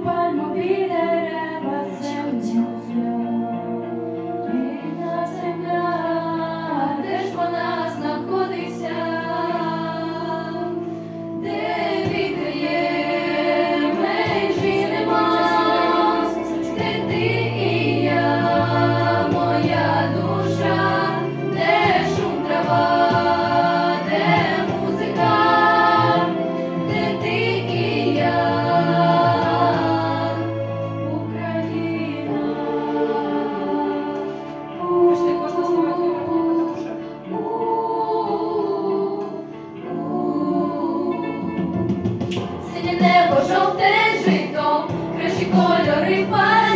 cuerpo al mover небо жовте жито, кращі кольори пар.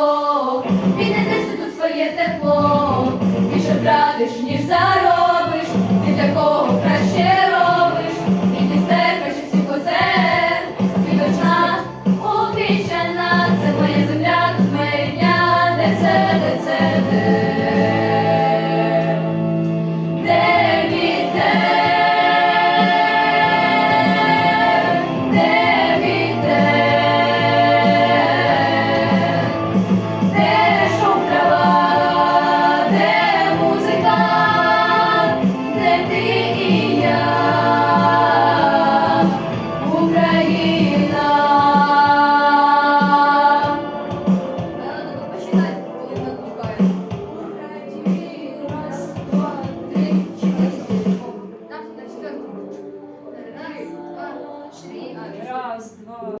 тепло, віднеси тут своє тепло, більше втратиш, ніж зараз.